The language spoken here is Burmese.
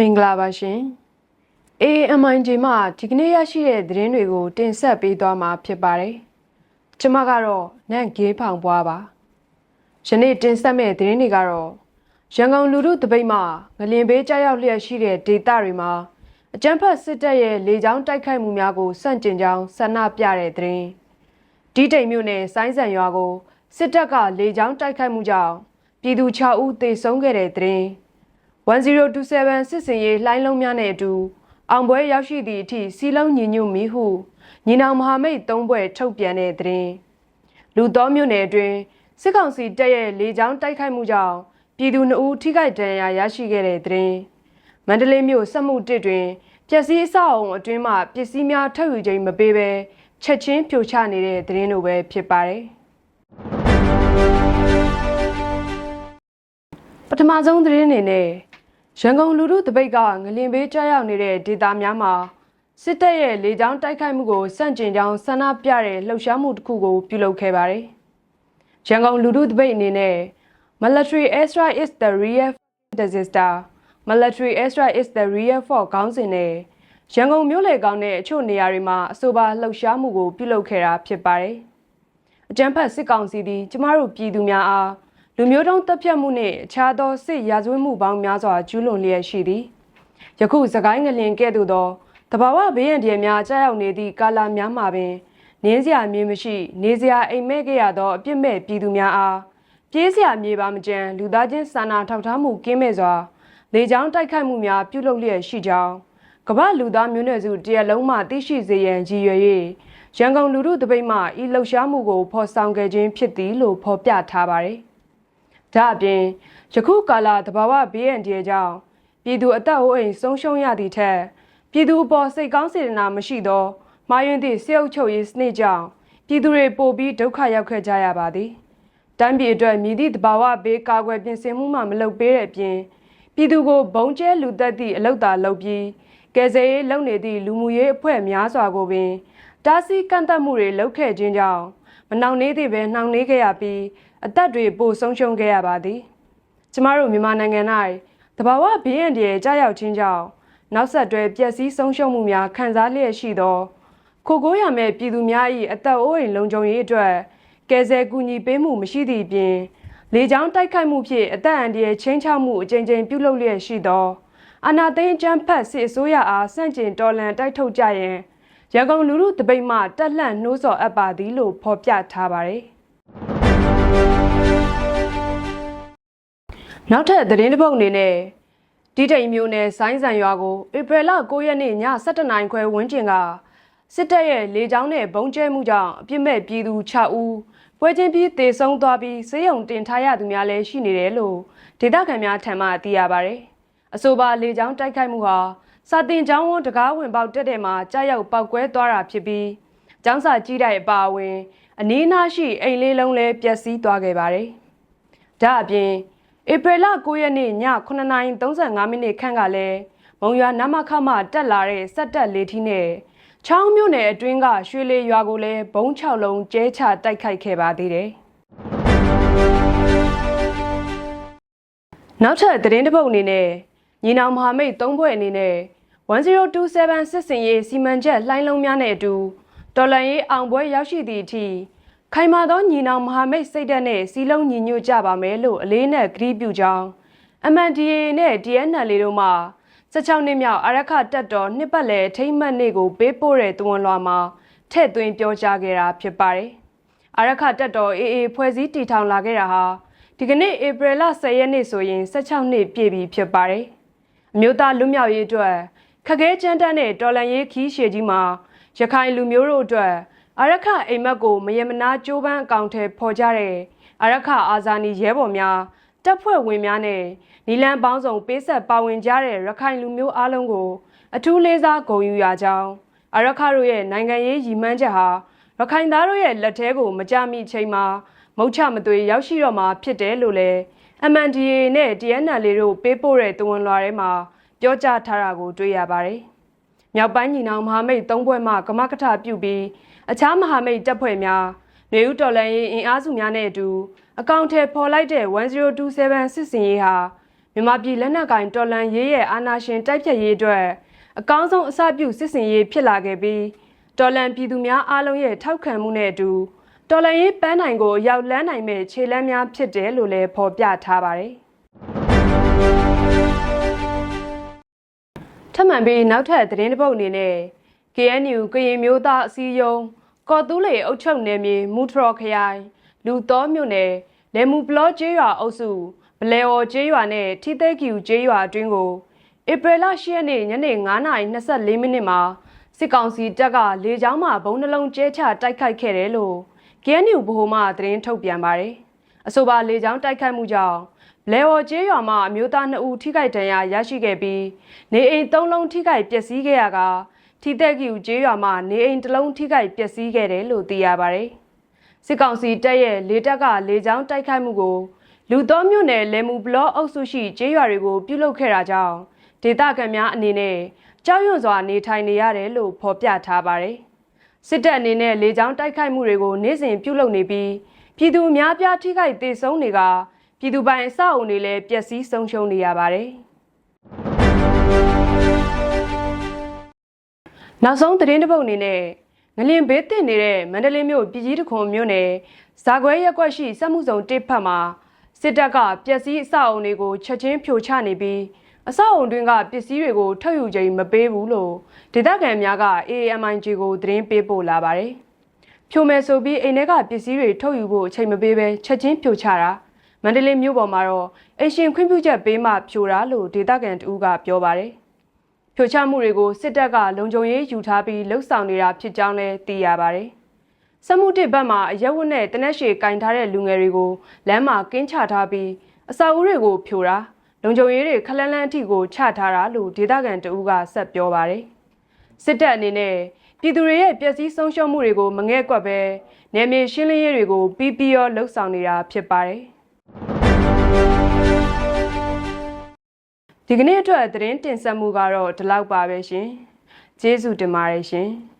မင်္ဂလာပါရှင် AMIJ မှဒီကနေ့ရရှိတဲ့သတင်းတွေကို တင်ဆက်ပေးသွားမှာဖြစ်ပါတယ်။ကျွန်မကတော့နန့်ဂေးဖောင်ပွားပါ။ယနေ့တင်ဆက်မဲ့သတင်းတွေကတော့ရန်ကုန်လူထုတပိတ်မှငလင်ဘေးကြောက်ရောက်လျက်ရှိတဲ့ဒေသတွေမှာအကြမ်းဖက်စစ်တပ်ရဲ့လေကြောင်းတိုက်ခိုက်မှုများကိုစန့်ကျင်ကြောင်းဆန္ဒပြတဲ့သတင်း။ဒီတိမ်မြို့နယ်ဆိုင်းဆန်ရွာကိုစစ်တပ်ကလေကြောင်းတိုက်ခိုက်မှုကြောင့်ပြည်သူ6ဦးသေဆုံးခဲ့တဲ့သတင်း။ 1027စစ်စင်ရေးလှိုင်းလုံးများနဲ့အတူအောင်ပွဲရောက်ရှိသည့်အထိစီလုံးညီညွတ်မီဟုညီနောင်မဟာမိတ်သုံးဘွဲ့ထုတ်ပြန်တဲ့သတင်းလူတော်မြို့နယ်အတွင်းစစ်ကောင်စီတပ်ရဲ့လေကြောင်းတိုက်ခိုက်မှုကြောင့်ပြည်သူ2ဦးထိခိုက်ဒဏ်ရာရရှိခဲ့တဲ့သတင်းမန္တလေးမြို့စက်မှုတစ်တွင်ပျက်စီးအဆောက်အုံအတွင်းမှပစ္စည်းများထုတ်ယူခြင်းမပေးဘဲချက်ချင်းဖြိုချနေတဲ့သတင်းလိုပဲဖြစ်ပါတယ်ပထမဆုံးသတင်းအနေနဲ့ ရန်ကုန်လူထုတပိတ်ကငလင်ဘေးကြောက်ရောက်နေတဲ့ဒေသများမှာစစ်တပ်ရဲ့လေကြောင်းတိုက်ခိုက်မှုကိုစန့်ကျင်ကြောင်းဆန္ဒပြတဲ့လှုပ်ရှားမှုတစ်ခုကိုပြုလုပ်ခဲ့ပါတယ်။ရန်ကုန်လူထုတပိတ်အနေနဲ့ Military airstrike is the real disaster Military airstrike is the real for ခေါင်းစဉ်နဲ့ရန်ကုန်မြို့လေကောင်းတဲ့အချို့နေရာတွေမှာအဆိုပါလှုပ်ရှားမှုကိုပြုလုပ်ခဲ့တာဖြစ်ပါတယ်။အကြမ်းဖက်စစ်ကောင်စီသည်ကျမတို့ပြည်သူများအား လူမျိုးတုံးတပ်ဖြတ်မှုနှင့်အခြားသောစစ်ရာဇဝတ်မှုပေါင်းများစွာကျူးလွန်လျက်ရှိသည်ယခုစကိုင်းငလင်ကဲ့သို့သောတဘာဝဘေးရန်တရများကြားရောက်နေသည့်ကာလများမှာပင်နင်းစရာမြေမရှိ နေစရာအိမ်မက်ခဲ့ရသောအပြစ်မဲ့ပြည်သူများအားပြေးစရာမြေပါမကြံလူသားချင်းစာနာထောက်ထားမှုကင်းမဲ့စွာလေကြောင်းတိုက်ခိုက်မှုများပြုလုပ်လျက်ရှိကြောင်းကမ္ဘာလူသားမျိုးနွယ်စုတရလုံးမှသိရှိစေရန်ရည်ရွယ်၍ရန်ကုန်လူထုတပိတ်မှဤလှုပ်ရှားမှုကိုဖော်ဆောင်ခဲ့ခြင်းဖြစ်သည်လို့ဖော်ပြထားပါတယ်။ ဒါအပြင်ယခုကာလတဘာဝဘေးရန်တရကြောင့်ပြည်သူအသက်အိုးအိမ်ဆုံးရှုံးရသည့်ထက်ပြည်သူအပေါ်စိတ်ကောင်းစေတနာမရှိသောမှားယွင်းသည့်စေအုပ်ချုပ်ရေးစနစ်ကြောင့်ပြည်သူတွေပိုပြီးဒုက္ခရောက်ခဲ့ကြရပါသည်။တမ်းပြည်အတွက်မြည်သည့်တဘာဝဘေးကာကွယ်ပြင်ဆင်မှုမှမလုပ်ပေးတဲ့အပြင်ပြည်သူကိုဘုံကျဲလူသက်သည့်အလောက်သာလုပ်ပြီးကယ်ဆယ်ရေးလုပ်နေသည့်လူမှုရေးအဖွဲ့များစွာကိုပင်တားဆီးကန့်သက်မှုတွေလုပ်ခဲ့ခြင်းကြောင့်မနှောင့်နှေးသည့်ပဲနှောင့်နှေးခဲ့ရပြီး အသက်တွေပိုဆုံးရှုံးခဲ့ရပါသည်။ကျမတို့မြန်မာနိုင်ငံ၌တဘာဝဘေးရန်တွေကြားရောက်ခြင်းကြောင့်နောက်ဆက်တွဲပျက်စီးဆုံးရှုံးမှုများခံစားလျက်ရှိသောခိုကိုးရမဲ့ပြည်သူများ၏အသက်အိုးအိမ်လုံခြုံရေးအတွက်ကယ်ဆယ်ကူညီပေးမှုမရှိသည့်အပြင်လေကြောင်းတိုက်ခိုက်မှုဖြင့်အသက်အန္တရာယ်ချင်းချောက်မှုအကြိမ်ကြိမ်ပြုလုပ်လျက်ရှိသောအနာသိန်းကျန်းဖတ်စစ်အစိုးရအားစန့်ကျင်တော်လှန်တိုက်ထုတ်ကြရန်ရန်ကုန်လူထုတပိတ်မှတက်လှန့်နှိုးဆော်အပ်ပါသည်လို့ဖော်ပြထားပါတယ်။ နောက်ထပ်သတင်းတစ်ပုဒ်အနေနဲ့ဒီတိမ်မျိုးနယ်ဆိုင်းဆန်ရွာကိုဧပြီလ9ရက်နေ့ည7:00နာရီခွဲဝန်းကျင်ကစစ်တပ်ရဲ့လေကြောင်းနဲ့ဘုံကျဲမှုကြောင့်အပြစ်မဲ့ပြည်သူ6ဦးပွဲချင်းပြီးတေဆုံးသွားပြီးစေယုံတင်ထားရသူများလည်းရှိနေတယ်လို့ဒေသခံများထံမှသိရပါတယ်။အဆိုပါလေကြောင်းတိုက်ခိုက်မှုဟာစာတင်ကျောင်းဝန်းတကားဝင်ပေါက်တက်တဲ့မှာကြားရောက်ပောက်ကွဲသွားတာဖြစ်ပြီးကျောင်းစာကြီးတဲ့အပါအဝင် အနီးအနားရှိအိမ်လေးလုံးလည်းပျက်စီးသွားခဲ့ပါတယ်။ဒါအပြင် ဧပြီလ9ရက်နေ့ည9:35မိနစ်ခန့်ကလည်းမုံရွာနမခမှတက်လာတဲ့စက်တက်လေးထီးနဲ့ချောင်းမြို့နယ်အတွင်းကရွှေလေရွာကိုလည်းဘုံ6လုံးကျဲချတိုက်ခိုက်ခဲ့ပါသေးတယ်။နောက်ထပ်သတင်းတစ်ပုဒ်အနေနဲ့ညီနောင်မဟာမိတ်၃ဘွဲ့အနေနဲ့1027စစ်စင်ရေးစီမံချက်လှိုင်းလုံးများနဲ့အတူတော်လန်ရေးအောင်ပွဲရောက်ရှိသည့်အထိ ခိုင်မာသောညီနောင်မဟာမိတ်စိတ်ဓာတ်နဲ့စီလုံးညီညွတ်ကြပါမယ်လို့အလေးနက်ကတိပြုကြောင်း MNDAA နဲ့ DNL တို့မှ16နှစ်မြောက်အရခတက်တော်နှစ်ပတ်လည်ထိမ့်မှတ်နေ့ကိုပေးပို့တဲ့တဝန်လွှာမှာထည့်သွင်းပြောကြားခဲ့တာဖြစ်ပါတယ်။အရခတက်တော် AA ဖွဲ့စည်းတည်ထောင်လာခဲ့တာဟာဒီကနေ့ဧပြီလ10ရက်နေ့ဆိုရင်16နှစ်ပြည့်ပြီဖြစ်ပါတယ်။အမျိုးသားလူမျိုးရေးအတွက်ခက်ခဲကြမ်းတမ်းတဲ့တော်လန်ရေးခီးရှည်ကြီးမှာရခိုင်လူမျိုးတို့အတွက် အရခအိမ်မက်ကိုမယမနာကြိုးပမ်းအကောင့်ထဲပေါ်ကြတဲ့အရခအာဇာနည်ရဲဘော်များတပ်ဖွဲ့ဝင်များနဲ့နီလန်ပေါင်းစုံပေးဆက်ပါဝင်ကြတဲ့ရခိုင်လူမျိုးအလုံးကို အထူးလေးစားဂုဏ်ယူရကြောင်းအရခတို့ရဲ့နိုင်ငံရေးရည်မှန်းချက်ဟာရခိုင်သားတို့ရဲ့လက်ထဲကိုမကြမိချိန်မှာမုတ်ချမသွေရောက်ရှိတော့မှာဖြစ်တယ်လို့လည်း MNDA နဲ့ DNL တို့ပေးပို့တဲ့တဝန်လွှာထဲမှာပြောကြားထားတာကိုတွေ့ရပါတယ်။မြောက်ပိုင်းညီနောင်မဟာမိတ်၃ဘွဲ့မှကမကထပြုပြီး အခြားမဟာမိတ်တပ်ဖွဲ့များနေဦးတော်လန်ရေးအင်အားစုများနဲ့အတူအကောင့်ထဲပေါ်လိုက်တဲ့1027စစ်စင်ရေးဟာမြန်မာပြည်လက်နက်ကင်တော်လန်ရေးရဲ့အာဏာရှင်တိုက်ဖြတ်ရေးအတွက်အကောင်းဆုံးအစပြုစစ်စင်ရေးဖြစ်လာခဲ့ပြီးတော်လန်ပြည်သူများအားလုံးရဲ့ထောက်ခံမှုနဲ့အတူတော်လန်ရေးပန်းနိုင်ကိုရောက်လန်းနိုင်မဲ့ခြေလမ်းများဖြစ်တယ်လို့လည်းဖော်ပြထားပါတယ်ထပ်မံပြီးနောက်ထပ်သတင်းတစ်ပုဒ်အနေနဲ့ KNU ကရင်မျိုးသားအစည်းအရုံး ကော်တူးလေအုပ်ချုပ်နယ်မြေမူထရော်ခရိုင်လူတော်မြို့နယ်လေမူပလောကျေးရွာအုပ်စုဗလဲော်ကျေးရွာနဲ့ထီသိကျူကျေးရွာအတွင်းကိုဧပြီလ10ရက်နေ့ညနေ9:24မိနစ်မှာစစ်ကောင်စီတပ်ကလေကြောင်းမှဘုံနှလုံးကျဲချတိုက်ခိုက်ခဲ့တယ်လို့ KNU ဗဟိုမှသတင်းထုတ်ပြန်ပါတယ်။အဆိုပါလေကြောင်းတိုက်ခိုက်မှုကြောင့်လဲဝကျေးရွာမှာအမျိုးသား2ဦးထိခိုက်ဒဏ်ရာရရှိခဲ့ပြီးနေအိမ်3လုံးထိခိုက်ပျက်စီးခဲ့ရက ထိသက်ကျူကျေးရွာမှာနေအိမ်တစ်လုံးထိခိုက်ပျက်စီးခဲ့တယ်လို့သိရပါတယ်။စစ်ကောင်စီတပ်ရဲ့လေတပ်ကလေကြောင်းတိုက်ခိုက်မှုကိုလူတော်မြို့နယ်လေမူဘလော့အုပ်စုရှိကျေးရွာတွေကိုပြုလုပ်ခဲ့တာကြောင့်ဒေသခံများအနေနဲ့ကြောက်ရွံ့စွာနေထိုင်နေရတယ်လို့ဖော်ပြထားပါတယ်။စစ်တပ်အနေနဲ့လေကြောင်းတိုက်ခိုက်မှုတွေကိုနေ့စဉ်ပြုလုပ်နေပြီးပြည်သူအများပြားထိခိုက်ဒေဆုံးတွေကပြည်သူပိုင်အဆောက်အုံတွေလည်းပျက်စီးဆုံးရှုံးနေရပါတယ်။ နောက်ဆုံးသတင်းတစ်ပုဒ်အနေနဲ့ငလင်ဘေးတင်နေတဲ့မန္တလေးမြို့ပြည်ကြီးတခွန်မြို့နယ်ဇာခွဲရက်ကွက်ရှိစက်မှုစုံတစ်ဖက်မှာစစ်တပ်ကပျက်စီးအဆောက်အုံတွေကိုချက်ချင်းဖြိုချနေပြီးအဆောက်အုံတွင်းကပစ္စည်းတွေကိုထုတ်ယူချိန်မပေးဘူးလို့ဒေသခံများက AMIG ကိုသတင်းပေးပို့လာပါတယ်။ဖြိုမယ်ဆိုပြီးအိမ်ထဲကပစ္စည်းတွေထုတ်ယူဖို့အချိန်မပေးဘဲချက်ချင်းဖြိုချတာမန္တလေးမြို့ပေါ်မှာတော့အရှင်ခွင့်ပြုချက်ပေးမှဖြိုတာလို့ဒေသခံတဦးကပြောပါတယ်။ ဖြိုချမှုတွေကိုစစ်တပ်ကလုံခြုံရေးယူထားပြီးလှုပ်ဆောင်နေတာဖြစ်ကြောင်းလည်းသိရပါတယ်။စမှုတစ်ဘက်မှာအရက်ဝတ်နဲ့တနက်ရှည်ကင်ထားတဲ့လူငယ်တွေကိုလမ်းမှာကင်းချထားပြီးအစာအုပ်တွေကိုဖြိုတာလုံခြုံရေးတွေခလန်းလန်းအထိကိုချထားတာလို့ဒေသခံတဦးကဆက်ပြောပါတယ်။စစ်တပ်အနေနဲ့ပြည်သူတွေရဲ့ပျက်စီးဆုံးရှုံးမှုတွေကိုမငဲ့ကွက်ပဲနယ်မြေရှင်းလင်းရေးတွေကိုပြီးပြီးရောလှုပ်ဆောင်နေတာဖြစ်ပါတယ်။ ဒီကနေ့အတွက်သတင်းတင်ဆက်မှုကတော့ဒီလောက်ပါပဲရှင်။ကျေးဇူးတင်ပါတယ်ရှင်။